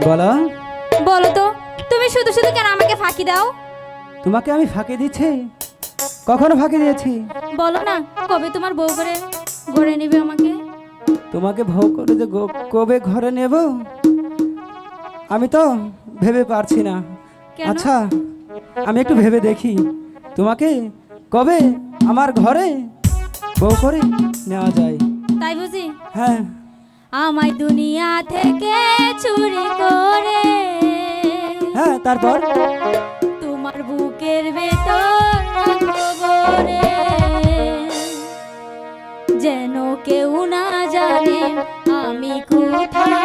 বলো। বলো তো তুমি শুধু শুধু কেন আমাকে ফাঁকি দাও? তোমাকে আমি ফাঁকি দিচ্ছি? কখনো ফাঁকি দিয়েছি? বলো না কবে তোমার বউ করে গড়ে নেবে আমাকে? তোমাকে ভোগ করে যে গো- কবে ঘরে নেব? আমি তো ভেবে পারছি না। কেন? আচ্ছা আমি একটু ভেবে দেখি। তোমাকে কবে আমার ঘরে বউ করে নেওয়া যায়? তাই বুঝি? হ্যাঁ। আমায় দুনিয়া থেকে চুরি করে। হ্যাঁ তারপর? তোমার বুকের ভেতর খবরে যেন কেউ না জানে আমি কোথায়